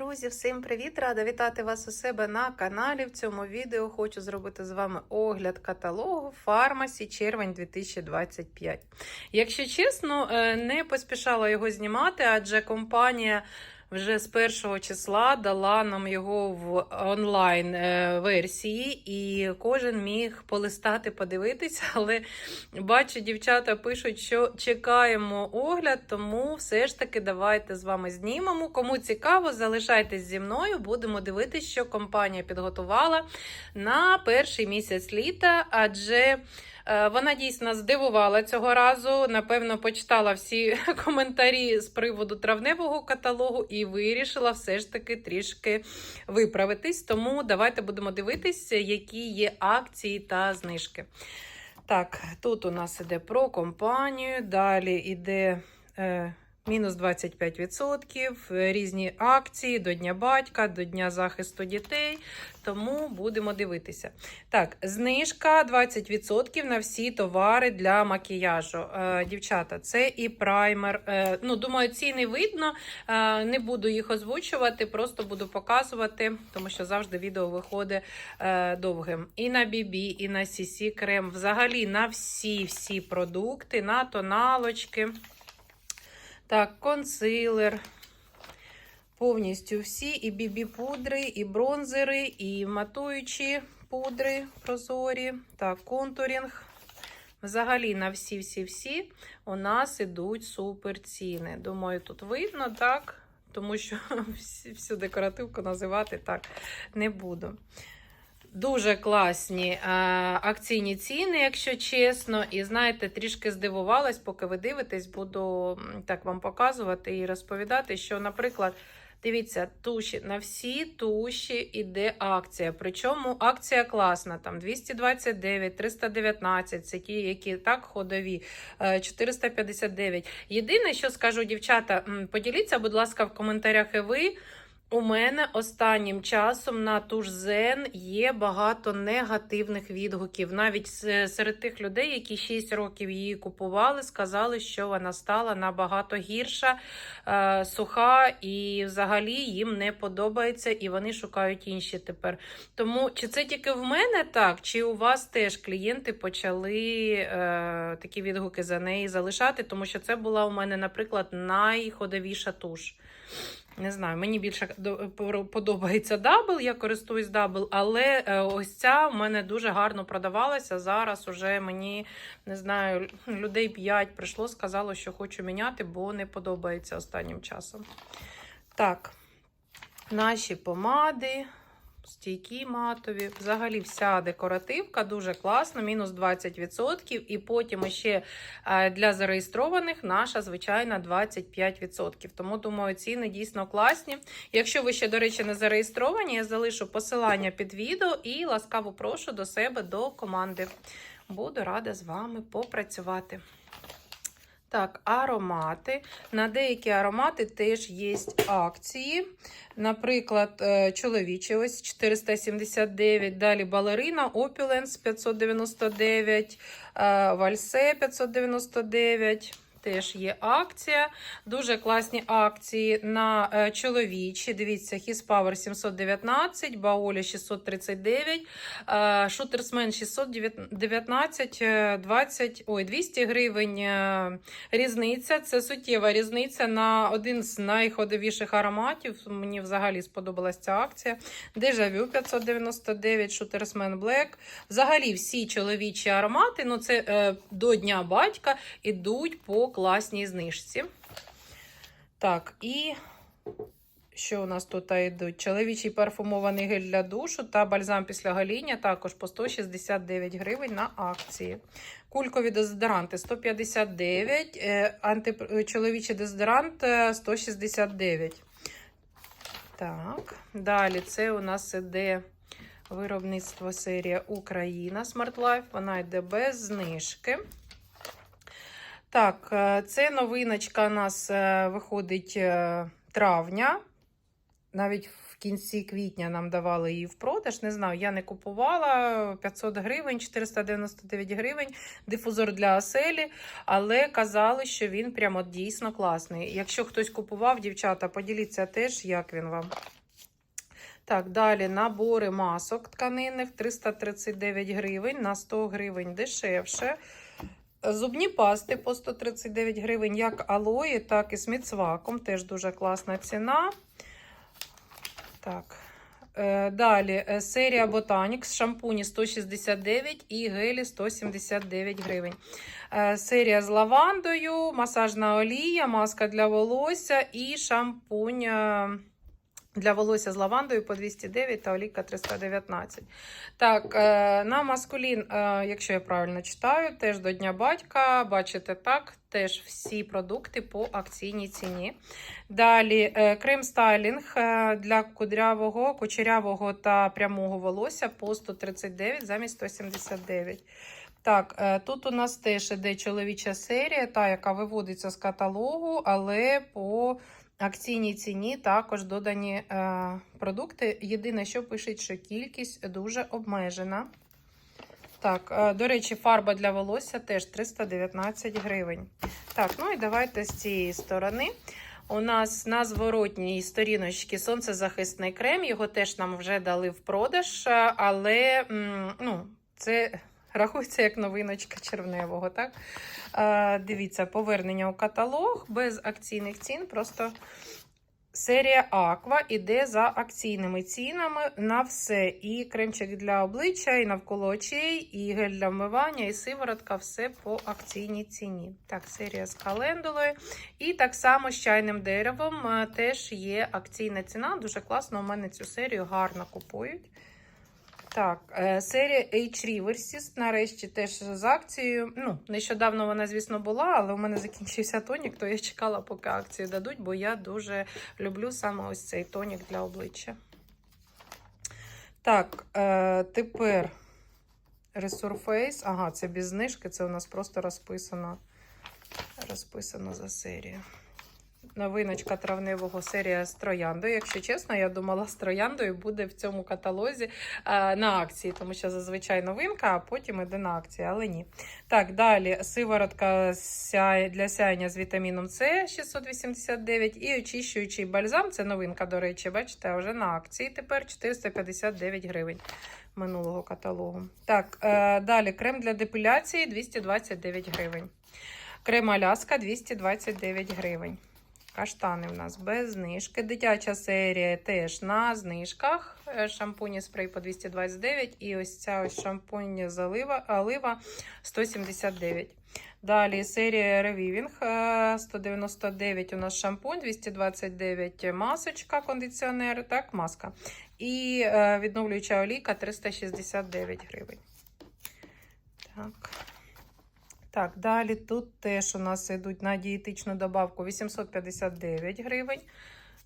Друзі, всім привіт! Рада вітати вас у себе на каналі. В цьому відео хочу зробити з вами огляд каталогу Фармасі червень 2025. Якщо чесно, е, не поспішала його знімати, адже компанія вже з першого числа дала нам його в онлайн е, версії, і кожен міг полистати, подивитися. Але бачу, дівчата пишуть, що чекаємо огляд, тому все ж таки давайте з вами знімемо. Кому цікаво, залишайтесь зі мною. Будемо дивитися, що компанія підготувала на перший місяць літа, адже. Е, Вона дійсно здивувала цього разу. Напевно, почитала всі коментарі з приводу травневого каталогу і вирішила все ж таки трішки виправитись. Тому давайте будемо дивитися, які є акції та знижки. Так, тут у нас іде про компанію, далі іде. Е, Мінус 25%, е, різні акції до Дня батька, до Дня захисту дітей. Тому будемо дивитися. Так, знижка 20% на всі товари для макіяжу. Е, дівчата, це і праймер. Е, ну, думаю, ціни видно. Е, не буду їх озвучувати, просто буду показувати, тому що завжди відео виходить довгим. І на BB, і на CC крем. Взагалі на всі-всі продукти, на тоналочки. Так, консилер. Повністю всі, і бібі-пудри, і бронзери, і матуючі пудри прозорі. Так, контурінг. Взагалі, на всі-всі-всі у нас ідуть супер ціни. Думаю, тут видно, так? Тому що всю декоративку називати так не буду. Дуже класні е, акційні ціни, якщо чесно. І знаєте, трішки здивувалась, поки ви дивитесь, буду так вам показувати і розповідати, що, наприклад, дивіться, туші на всі туші іде акція. Причому акція класна. Там 229, 319, це ті, які так ходові, е, 459. Єдине, що скажу, дівчата, поділіться, будь ласка, в коментарях і ви. У мене останнім часом на туш Зен є багато негативних відгуків. Навіть серед тих людей, які 6 років її купували, сказали, що вона стала набагато гірша, е, суха, і взагалі їм не подобається, і вони шукають інші тепер. Тому чи це тільки в мене так, чи у вас теж клієнти почали е, такі відгуки за неї залишати? Тому що це була у мене, наприклад, найходовіша туш. Не знаю, мені більше подобається дабл, я користуюсь дабл, але е, ось ця в мене дуже гарно продавалася. Зараз уже мені не знаю, людей 5 прийшло, сказало, що хочу міняти, бо не подобається останнім часом. Так, наші помади. Стійкі матові, взагалі вся декоративка дуже класна, мінус 20%. І потім ще е, для зареєстрованих наша звичайна 25%. Тому думаю, ціни дійсно класні. Якщо ви ще, до речі, не зареєстровані, я залишу посилання під відео і ласкаво прошу до себе до команди. Буду рада з вами попрацювати. Так, аромати. На деякі аромати теж є акції. Наприклад, е, чоловічий ось 479, далі балерина, Opulence 599, е, Вальсе 599. Теж є акція. Дуже класні акції на е, чоловічі. Дивіться, His Power 719, Баоля 639, е, Шутерсмен 619, е, 20, ой, 200 гривень е, різниця. Це суттєва різниця на один з найходовіших ароматів. Мені взагалі сподобалася ця акція. Дежавю 599, Шутерсмен Блек. Взагалі всі чоловічі аромати, ну це е, до Дня батька, ідуть по класній знижці. Так, і що у нас тут йдуть? Чоловічий парфумований гель для душу та бальзам після гоління також по 169 гривень на акції. Кулькові дезодоранти 159, е, анти... чоловічий дезодорант е, 169. Так, далі це у нас іде виробництво серія Україна Smart Life. Вона йде без знижки. Так, е, це новиночка у нас е, виходить е, травня. Навіть в кінці квітня нам давали її в продаж. Не знаю, я не купувала 500 гривень, 499 гривень, дифузор для оселі, але казали, що він прямо дійсно класний. Якщо хтось купував, дівчата, поділіться теж, як він вам. Так, далі набори масок тканинних 339 гривень на 100 гривень дешевше. Зубні пасти по 139 гривень, як алої, так і з міцваком. Теж дуже класна ціна. Так. Е, Далі е, серія Botanix, шампуні 169 і гелі 179 гривень. Е, Серія з лавандою, масажна олія, маска для волосся і шампунь для волосся з лавандою по 209 та олійка 319. Так, е, на маскулін, е, якщо я правильно читаю, теж до Дня батька, бачите так, теж всі продукти по акційній ціні. Далі е, крем стайлінг для кудрявого, кучерявого та прямого волосся по 139 замість 179. Так, тут у нас теж іде чоловіча серія, та, яка виводиться з каталогу, але по акційній ціні також додані е, продукти. Єдине, що пишуть, що кількість дуже обмежена. Так, е, до речі, фарба для волосся теж 319 гривень. Так, ну і давайте з цієї сторони. У нас на зворотній сторіночці сонцезахисний крем. Його теж нам вже дали в продаж, е, але ну, це рахується як новиночка червневого. Так? Е, дивіться, повернення у каталог без акційних цін. Просто серія Aqua іде за акційними цінами на все. І кремчик для обличчя, і навколо очей, і гель для вмивання, і сиворотка все по акційній ціні. Так, серія з календулою. І так само з чайним деревом теж є акційна ціна. Дуже класно. У мене цю серію гарно купують. Так, е, серія H Reverses нарешті теж з акцією. Ну, нещодавно вона, звісно, була, але у мене закінчився тонік, то я чекала, поки акцію дадуть, бо я дуже люблю саме ось цей тонік для обличчя. Так, е, тепер Resurface. Ага, це без знижки, це у нас просто розписано, розписано за серію. Новиночка травневого серія з трояндою. Якщо чесно, я думала, з трояндою буде в цьому каталозі е, на акції, тому що зазвичай новинка, а потім іде на акції, але ні. Так, далі сиворотка для сяєння з вітаміном С 689 і очищуючий бальзам. Це новинка, до речі, бачите, вже на акції тепер 459 гривень минулого каталогу. Так, е, далі крем для депіляції 229 гривень. Крем Аляска 229 гривень. Каштани в нас без знижки. Дитяча серія теж на знижках. Е, Шампуні спрей по 229 і ось ця ось шампунь залива, олива 179. Далі серія Reviving е, 199 у нас шампунь, 229 масочка, кондиціонер, так, маска. І е, відновлююча олійка 369 гривень. Так. Так, далі тут теж у нас йдуть на дієтичну добавку 859 гривень.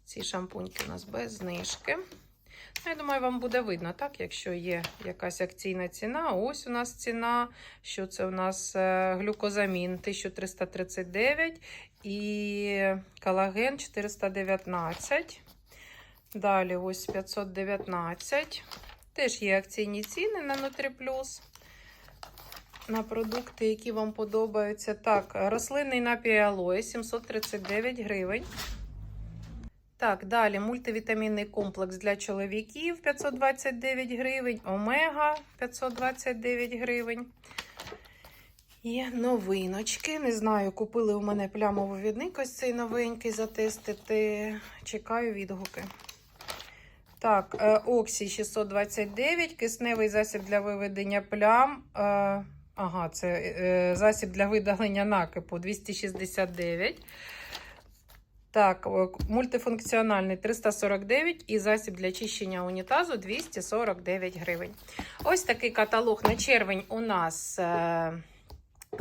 Ці шампуньки у нас без знижки. Ну, Я думаю, вам буде видно, так, якщо є якась акційна ціна. Ось у нас ціна, що це у нас е, глюкозамін 1339 і колаген 419. Далі ось 519. Теж є акційні ціни на Нутріплюс на продукти, які вам подобаються. Так, рослинний напій алоє 739 гривень. Так, далі мультивітамінний комплекс для чоловіків 529 гривень, омега 529 гривень. Є новиночки. Не знаю, купили у мене плямовий відник ось цей новенький затестити. Чекаю відгуки. Так, е, Оксі 629, кисневий засіб для виведення плям. Ага, це е, засіб для видалення накипу 269. Так, мультифункціональний 349 і засіб для чищення унітазу 249 гривень. Ось такий каталог на червень у нас е,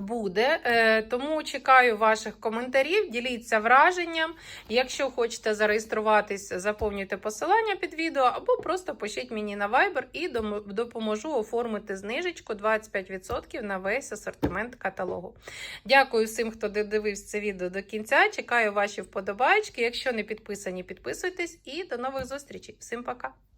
буде. Е, Тому чекаю ваших коментарів, діліться враженням. Якщо хочете зареєструватись, заповнюйте посилання під відео, або просто пишіть мені на Viber і допоможу оформити знижечку 25% на весь асортимент каталогу. Дякую всім, хто додивився це відео до кінця. Чекаю ваші вподобайки. Якщо не підписані, підписуйтесь і до нових зустрічей. Всім пока!